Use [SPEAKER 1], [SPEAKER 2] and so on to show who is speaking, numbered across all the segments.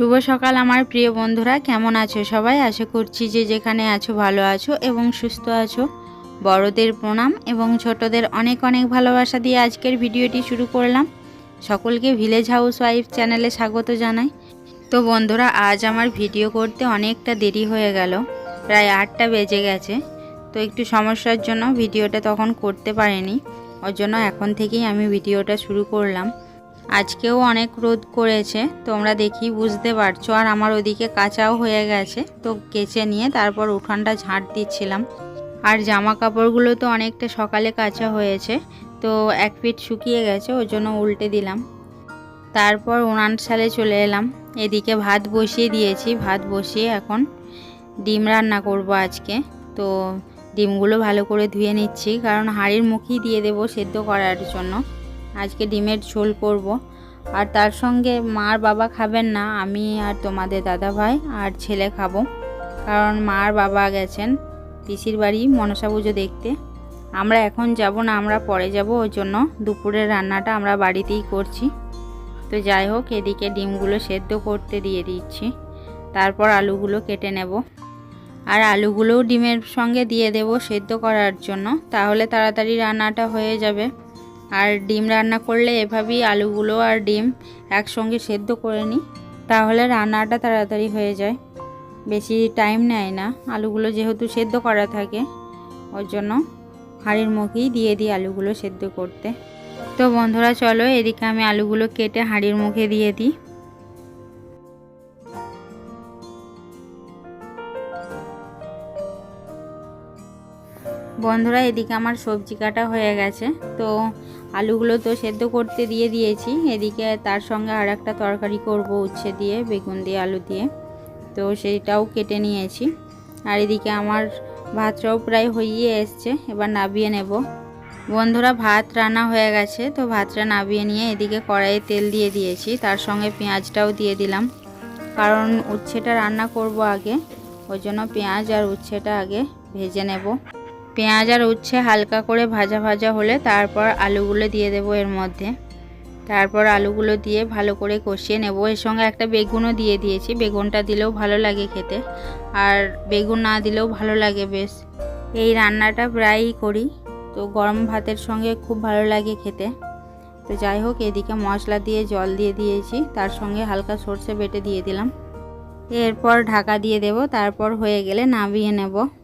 [SPEAKER 1] শুভ সকাল আমার প্রিয় বন্ধুরা, কেমন আছো সবাই? আশা করছি যে যেখানে আছো ভালো আছো এবং সুস্থ আছো। বড়দের প্রণাম এবং ছোটদের অনেক অনেক ভালোবাসা দিয়ে আজকের ভিডিওটি শুরু করলাম। সকলকে ভিলেজ হাউস ওয়াইফ চ্যানেলে স্বাগত জানাই। তো বন্ধুরা, আজ আমার ভিডিও করতে অনেকটা দেরি হয়ে গেল। প্রায় আটটা বেজে গেছে। তো একটু সমস্যার জন্য ভিডিওটা তখন করতে পারিনি। ওর জন্য এখন থেকেই আমি ভিডিওটা শুরু করলাম। আজকেও অনেক রোদ করেছে, তোমরা দেখি বুঝতে পারছ। আর আমার ওদিকে কাঁচাও হয়ে গেছে, তো কেচে নিয়ে তারপর উঠানটা ঝাঁট দিচ্ছিলাম। আর জামা কাপড়গুলো তো অনেকটা সকালে কাঁচা হয়েছে, তো এক ফিট শুকিয়ে গেছে, ওর জন্য উল্টে দিলাম। তারপর উনান সালে চলে এলাম। এদিকে ভাত বসিয়ে দিয়েছি, ভাত বসিয়ে এখন ডিম রান্না করব আজকে। তো ডিমগুলো ভালো করে ধুয়ে নিচ্ছি, কারণ হাঁড়ির মুখেই দিয়ে দেবো সেদ্ধ করার জন্য। আজকে ডিমের ঝোল করব। আর তার সঙ্গে মার বাবা খাবেন না, আমি আর তোমাদের দাদা ভাই আর ছেলে খাব। কারণ মার বাবা গেছেন পিসির বাড়ি মনসা পুজো দেখতে। আমরা এখন যাব না, আমরা পরে যাব ওর জন্য দুপুরের রান্নাটা আমরা বাড়িতেই করছি। তো যাই হোক, এদিকে ডিমগুলো সেদ্ধ করতে দিয়ে দিচ্ছি। তারপর আলুগুলো কেটে নেব। আর আলুগুলোও ডিমের সঙ্গে দিয়ে দেব সেদ্ধ করার জন্য, তাহলে তাড়াতাড়ি রান্নাটা হয়ে যাবে। আর ডিম রান্না করলে এভাবেই আলুগুলো আর ডিম একসঙ্গে সেদ্ধ করে নিই। তাহলে রান্নাটা তাড়াতাড়ি হয়ে যায়। বেশি টাইম নেয় না। আলুগুলো যেহেতু সেদ্ধ করা থাকে, ওর জন্য হাঁড়ির মুখেই দিয়ে দিই আলুগুলো সেদ্ধ করতে। তো বন্ধুরা, চলো এদিকে আমি আলুগুলো কেটে হাঁড়ির মুখে দিয়ে দিই। বন্ধুরা, এদিকে আমার সবজি কাটা হয়ে গেছে। তো আলুগুলো তো সেদ্ধ করতে দিয়ে দিয়েছি। এদিকে তার সঙ্গে আর একটা তরকারি করব উচ্ছে দিয়ে, বেগুন দিয়ে, আলু দিয়ে। তো সেইটাও কেটে নিয়েছি। আর এদিকে আমার ভাতটাও প্রায় হইয়ে এসছে, এবার নাবিয়ে নেব। বন্ধুরা, ভাত রান্না হয়ে গেছে, তো ভাতটা নাবিয়ে নিয়ে এদিকে কড়াইয়ে তেল দিয়ে দিয়েছি। তার সঙ্গে পেঁয়াজটাও দিয়ে দিলাম। কারণ উচ্ছেটা রান্না করব আগে, ওই জন্য পেঁয়াজ আর উচ্ছেটা আগে ভেজে নেব। পেঁয়াজ আর উচ্ছে হালকা করে ভাজা ভাজা হলে তারপর আলুগুলো দিয়ে দেব এর মধ্যে। তারপর আলুগুলো দিয়ে ভালো করে কষিয়ে নেব। এর সঙ্গে একটা বেগুনও দিয়ে দিয়েছি। বেগুনটা দিলেও ভালো লাগে খেতে। আর বেগুন না দিলেও ভালো লাগে বেশ। এই রান্নাটা প্রায়ই করি। তো গরম ভাতের সঙ্গে খুব ভালো লাগে খেতে। তো যাই হোক, এদিকে মশলা দিয়ে জল দিয়ে দিয়েছি। তার সঙ্গে হালকা সর্ষে বেটে দিয়ে দিলাম। এরপর ঢাকা দিয়ে দেব। তারপর হয়ে গেলে নামিয়ে নেব।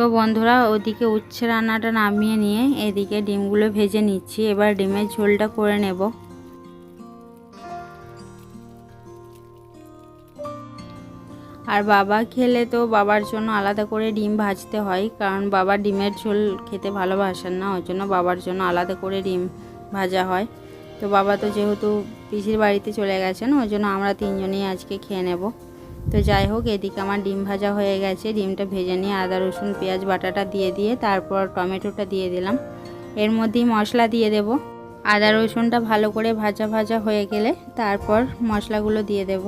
[SPEAKER 1] তো বন্ধুরা, ওদিকে উচ্ছে রান্নাটা নামিয়ে নিয়ে এদিকে ডিমগুলো ভেজে নিচ্ছি। এবার ডিমের ঝোলটা করে নেব। আর বাবা খেলে তো বাবার জন্য আলাদা করে ডিম ভাজতে হয়, কারণ বাবা ডিমের ঝোল খেতে ভালোবাসেন না, ওই জন্য বাবার জন্য আলাদা করে ডিম ভাজা হয়। তো বাবা তো যেহেতু পিসির বাড়িতে চলে গেছেন, ওই জন্য আমরা তিনজনেই আজকে খেয়ে নেব। তো যাই হোক, এদিকে আমার ডিম ভাজা হয়ে গেছে। ডিমটা ভেজে নিয়ে আদা, রসুন, পেঁয়াজ, বাটাটা দিয়ে দিয়ে তারপর টমেটোটা দিয়ে দিলাম। এর মধ্যেই মশলা দিয়ে দেব। আদা, রসুনটা ভালো করে ভাজা ভাজা হয়ে গেলে তারপর মশলাগুলো দিয়ে দেব।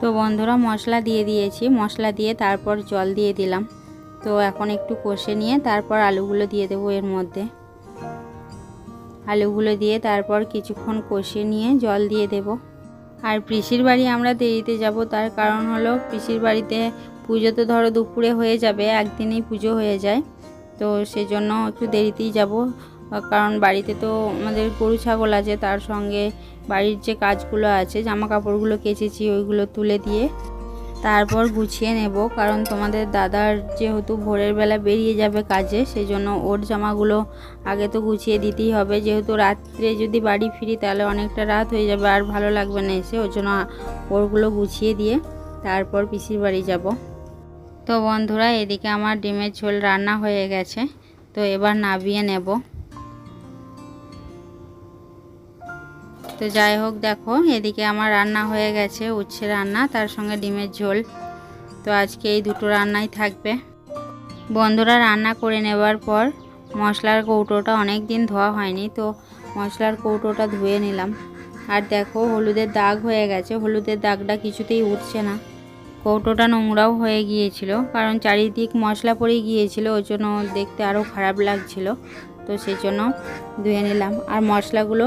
[SPEAKER 1] তো বন্ধুরা, মশলা দিয়ে দিয়েছি। মশলা দিয়ে তারপর জল দিয়ে দিলাম। তো এখন একটু কষে নিয়ে তারপর আলুগুলো দিয়ে দেবো এর মধ্যে। আলুগুলো দিয়ে তারপর কিছুক্ষণ কষে নিয়ে জল দিয়ে দেবো। আর পিসির বাড়ি আমরা দেরিতে যাব, তার কারণ হলো পিসির বাড়িতে পুজো তো ধরো দুপুরে হয়ে যাবে, একদিনেই পুজো হয়ে যায়। তো সেজন্য একটু দেরিতেই যাব, কারণ বাড়িতে তো আমাদের গরু, ছাগল আছে, তার সঙ্গে বাড়ির যে কাজগুলো আছে, জামা কাপড়গুলো কেচেছি, ওইগুলো তুলে দিয়ে তারপর গুছিয়ে নেব, কারণ তোমাদের দাদার যেহেতু ভোরের বেলা বেরিয়ে যাবে কাজে সেই জন্য ওর জামাগুলো আগে তো গুছিয়ে দিতেই হবে। যেহেতু রাত্রে যদি বাড়ি ফিরি, তাহলে অনেকটা রাত হয়ে যাবে, আর ভালো লাগবে না এসে, ওর জন্য ওরগুলো গুছিয়ে দিয়ে তারপর পিসির বাড়ি যাব। তো বন্ধুরা, এদিকে আমার ডিমের ঝোল রান্না হয়ে গেছে, তো এবার নাবিয়ে নেব। তো যাই হোক দেখো, এদিকে আমার রান্না হয়ে গেছে, উচ্ছে রান্না, তার সঙ্গে ডিমের ঝোল। তো আজকে এই দুটো রান্নাই থাকবে। বন্ধুরা রান্না করে নেবার পর মশলার কৌটোটা অনেক দিন ধোয়া হয়নি, তো মশলার কৌটোটা ধুয়ে নিলাম। আর দেখো, হলুদের দাগ হয়ে গেছে, হলুদের দাগটা কিছুতেই উঠছে না। কৌটোটা নোংরাও হয়ে গিয়েছিল, কারণ চারিদিক মশলা পড়ে গিয়েছিল, ওই জন্য দেখতে আরও খারাপ লাগছিল। তো সেই জন্য ধুয়ে নিলাম। আর মশলাগুলো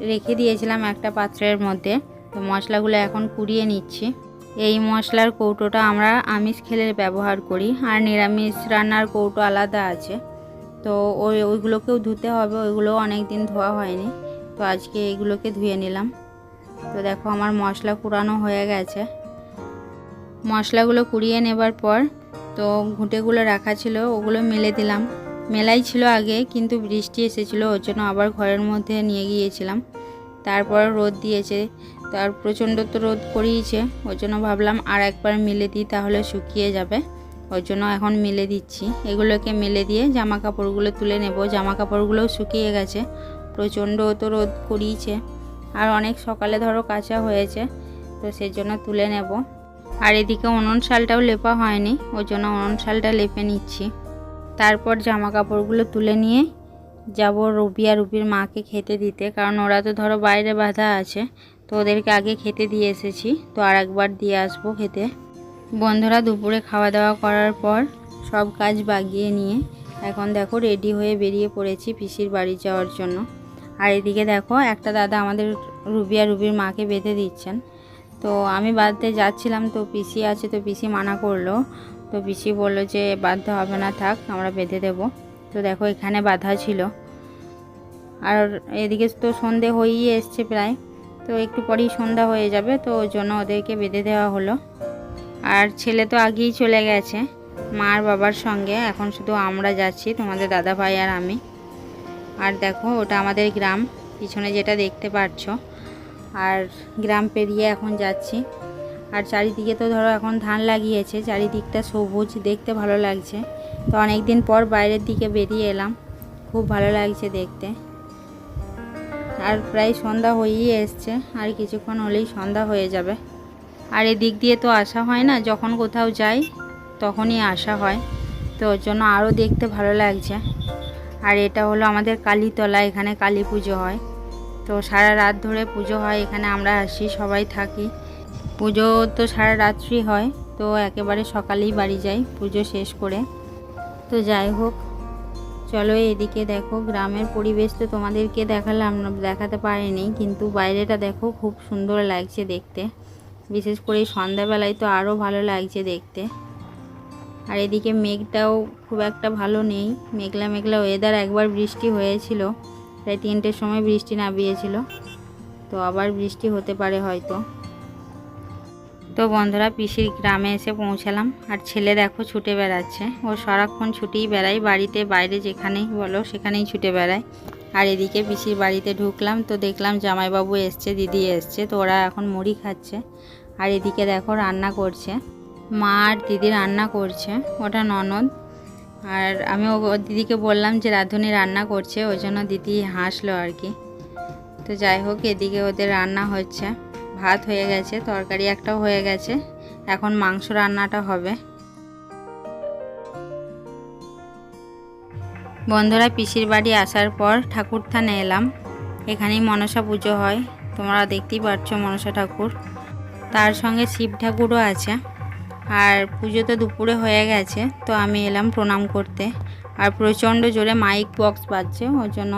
[SPEAKER 1] রেখে দিয়েছিলাম একটা পাত্রের মধ্যে। তো মশলাগুলো এখন কুড়িয়ে নিচ্ছি। এই মশলার কৌটোটা আমরা আমিষ খেলে ব্যবহার করি আর নিরামিষ রান্নার কৌটো আলাদা আছে। তো ওই, ওইগুলোকেও ধুতে হবে ওইগুলো অনেক দিন ধোয়া হয়নি। তো আজকে এইগুলোকে ধুয়ে নিলাম। তো দেখো আমার মশলা কুড়ানো হয়ে গেছে। মশলাগুলো কুড়িয়ে নেবার পর তো ঘুঁটেগুলো রাখা ছিল, ওগুলো মেলে দিলাম। মেলাই ছিল আগে, কিন্তু বৃষ্টি এসেছিল, ওর জন্য আবার ঘরের মধ্যে নিয়ে গিয়েছিলাম। তারপর রোদ দিয়েছে, তার প্রচণ্ড তো রোদ করিয়েছে, ওর জন্য ভাবলাম আর একবার মেলে দিই, তাহলে শুকিয়ে যাবে। ওর জন্য এখন মেলে দিচ্ছি। এগুলোকে মেলে দিয়ে জামা কাপড়গুলো তুলে নেব। জামা কাপড়গুলোও শুকিয়ে গেছে, প্রচণ্ড তো রোদ করিয়েছে। আর অনেক সকালে ধরো কাঁচা হয়েছে, তো সেই জন্য তুলে নেব। আর এদিকে অনন শালটাও লেপা হয়নি, ওর জন্য অনন শালটা লেপে নিচ্ছি। তারপর জামা কাপড়গুলো তুলে নিয়ে যাব রবি আর রুবির মাকে খেতে দিতে, কারণ ওরা তো ধরো বাইরে বাঁধা আছে, তো ওদেরকে আগে খেতে দিয়ে এসেছি, তো আর একবার দিয়ে আসব খেতে। বন্ধুরা দুপুরে খাওয়া দাওয়া করার পর সব কাজ বাগিয়ে নিয়ে এখন দেখো রেডি হয়ে বেরিয়ে পড়েছি পিসির বাড়ি যাওয়ার জন্য। আর এদিকে দেখো একটা দাদা আমাদের রুবি আর রুবির মাকে বেঁধে দিচ্ছেন। তো আমি বাঁধতে যাচ্ছিলাম, তো পিসি আছে, তো পিসি মানা করল। তো পিসি বলল যে বাঁধতে হবে না, থাক, আমরা বেঁধে দেব। তো দেখো, এখানে বাঁধা ছিল। আর এদিকে তো সন্ধে হয়েই এসছে প্রায়। তো একটু পরেই সন্ধ্যা হয়ে যাবে, তো ওর জন্য ওদেরকে বেঁধে দেওয়া হলো। আর ছেলে তো আগেই চলে গেছে, মার বাবার সঙ্গে। এখন শুধু আমরা যাচ্ছি, তোমাদের দাদা ভাই আর আমি। আর দেখো, ওটা আমাদের গ্রাম, পিছনে যেটা দেখতে পাচ্ছ। আর গ্রাম পেরিয়ে এখন যাচ্ছি। আর চারিদিকে তো ধরো এখন ধান লাগিয়েছে, চারিদিকটা সবুজ, দেখতে ভালো লাগছে। তো অনেক দিন পর বাইরের দিকে বেরিয়ে এলাম, খুব ভালো লাগছে দেখতে। আর প্রায় সন্ধ্যা হয়েই এসছে, আর কিছুক্ষণ হলেই সন্ধ্যা হয়ে যাবে। আর এদিক দিয়ে তো আসা হয় না, যখন কোথাও যাই তখনই আসা হয়। তো ওর জন্য আরও দেখতে ভালো লাগছে। আর এটা হলো আমাদের কালীতলা, এখানে কালী পুজো হয়। তো সারা রাত ধরে পুজো হয়, এখানে আমরা আসি, সবাই থাকি। পুজো তো সারা রাত্রি হয়, তো একেবারে সকালেই বাড়ি যাই, পুজো শেষ করে। তো যাই হোক, চলো এদিকে দেখো, গ্রামের পরিবেশ তো তোমাদেরকে দেখালাম, দেখাতে পারিনি, কিন্তু বাইরেটা দেখো খুব সুন্দর লাগছে দেখতে। বিশেষ করে সন্ধ্যাবেলায় তো আরও ভালো লাগছে দেখতে। আর এদিকে মেঘটাও খুব একটা ভালো নেই, মেঘলা মেঘলা ওয়েদার একবার বৃষ্টি হয়েছিল, প্রায় তিনটের সময় বৃষ্টি নামিয়েছিল, তো আবার বৃষ্টি হতে পারে হয়তো। তো বন্ধুরা, পিসির গ্রামে এসে পৌঁছালাম। আর ছেলে দেখো ছুটে বেড়াচ্ছে। ও সারাক্ষণ ছুটেই বেড়ায়, বাড়িতে বাইরে যেখানেই বলো সেখানেই ছুটে বেড়ায়। আর এদিকে পিসির বাড়িতে ঢুকলাম, তো দেখলাম জামাইবাবু এসছে, দিদি এসছে, তো ওরা এখন মুড়ি খাচ্ছে। আর এদিকে দেখো রান্না করছে। মা আর দিদি রান্না করছে, ওটা ননদ। আর আমি ও দিদিকে বললাম যে রাঁধুনি রান্না করছে, ওই জন্য দিদি হাসলো আর কি। তো যাই হোক, এদিকে ওদের রান্না হচ্ছে। ভাত হয়ে গেছে, তরকারি একটাও হয়ে গেছে। এখন মাংস রান্নাটা হবে। বন্ধুরা, পিসির বাড়ি আসার পর ঠাকুর থানে এলাম। এখানেই মনসা পুজো হয়। তোমরা দেখতেই পাচ্ছ মনসা ঠাকুর। তার সঙ্গে শিব ঠাকুরও আছে। আর পুজো তো দুপুরে হয়ে গেছে, তো আমি এলাম প্রণাম করতে। আর প্রচণ্ড জোরে মাইক বক্স বাজছে, ওর জন্য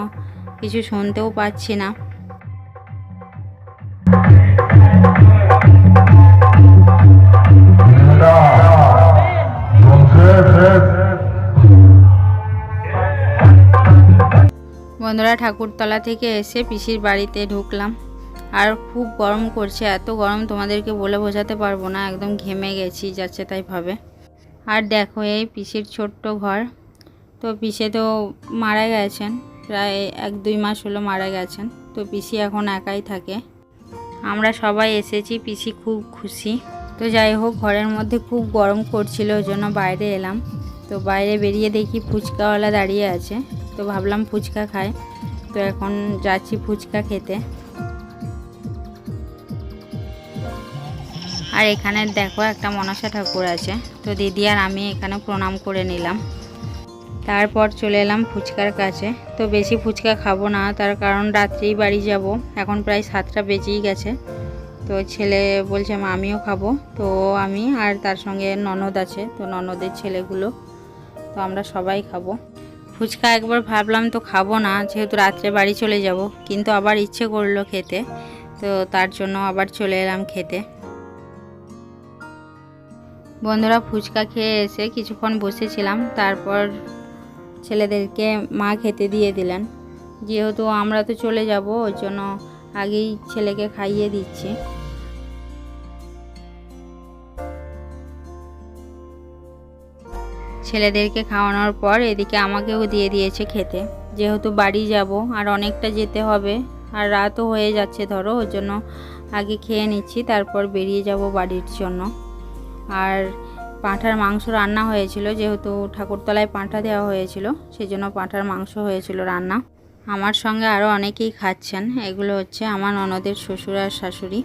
[SPEAKER 1] কিছু শুনতেও পাচ্ছি না। বন্ধুরা ঠাকুরতলা থেকে এসে পিসির বাড়িতে ঢুকলাম। আর খুব গরম করছে, এত গরম তোমাদেরকে বলে বোঝাতে পারব না, একদম ঘেমে গেছি যাচ্ছে তাই ভাবে। আর দেখো এই পিসির ছোট্ট ঘর, তো পিসে তো মারা গেছেন, প্রায় এক দুই মাস হলো মারা গেছেন, তো পিসি এখন একাই থাকে। আমরা সবাই এসেছি, পিসি খুব খুশি। তো যাই হোক, ঘরের মধ্যে খুব গরম করছিল, ওই জন্য বাইরে এলাম। তো বাইরে বেরিয়ে দেখি ফুচকাওয়ালা দাঁড়িয়ে আছে। তো ভাবলাম ফুচকা খাই। তো এখন যাচ্ছি ফুচকা খেতে। আর এখানে দেখো একটা মনসা ঠাকুর আছে। তো দিদি আর আমি এখানে প্রণাম করে নিলাম। তারপর চলে এলাম ফুচকার কাছে। তো বেশি ফুচকা খাব না, তার কারণ রাত্রেই বাড়ি যাব। এখন প্রায় সাতটা বেজেই গেছে। তো ছেলে বলছে, মা, আমিও খাব। তো আমি আর তার সঙ্গে ননদ আছে। তো ননদের ছেলেগুলো। তো আমরা সবাই খাব। ফুচকা একবার ভাবলাম তো খাব না, যেহেতু রাত্রে বাড়ি চলে যাব, কিন্তু আবার ইচ্ছে করল খেতে, তো তার জন্য আবার চলে এলাম খেতে। বন্ধুরা ফুচকা খেয়ে এসে কিছুক্ষণ বসেছিলাম, তারপর ছেলেদেরকে মা খেতে দিয়ে দিলেন। যেহেতু আমরা তো চলে যাব, ওই জন্য আগেই ছেলেকে খাইয়ে দিচ্ছি। ছেলেদেরকে খাওয়ানোর পর এদিকে আমাকেও দিয়ে দিয়েছে খেতে। যেহেতু বাড়ি যাব, আর অনেকটা যেতে হবে, আর রাতও হয়ে যাচ্ছে ধরো, ওই জন্য আগে খেয়ে নিচ্ছি, তারপর বেরিয়ে যাব বাড়ির জন্য। আর পাঁঠার মাংস রান্না হয়েছিল, যেহেতু ঠাকুরতলায় পাঁঠা দেওয়া হয়েছিল সেই জন্য পাঁঠার মাংস হয়েছিল রান্না। আমার সঙ্গে আরও অনেকেই খাচ্ছেন, এগুলো হচ্ছে আমার ননদের শ্বশুর আর শাশুড়ি,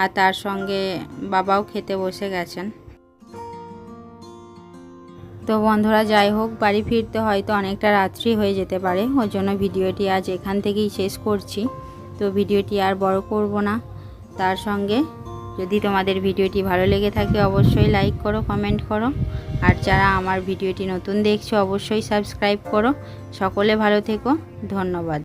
[SPEAKER 1] আর তার সঙ্গে বাবাও খেতে বসে গেছেন। তো বন্ধুরা, যাই হোক, বাড়ি ফিরতে হয়তো অনেকটা রাত্রি হয়ে যেতে পারে। ওই জন্য ভিডিওটি আজ এখান থেকেই শেষ করছি। তো ভিডিওটি আর বড় করব না। তার সঙ্গে যদি তোমাদের ভিডিওটি ভালো লেগে থাকে, অবশ্যই লাইক করো, কমেন্ট করো। আর যারা আমার ভিডিওটি নতুন দেখছ, অবশ্যই সাবস্ক্রাইব করো। সকলে ভালো থেকো। ধন্যবাদ।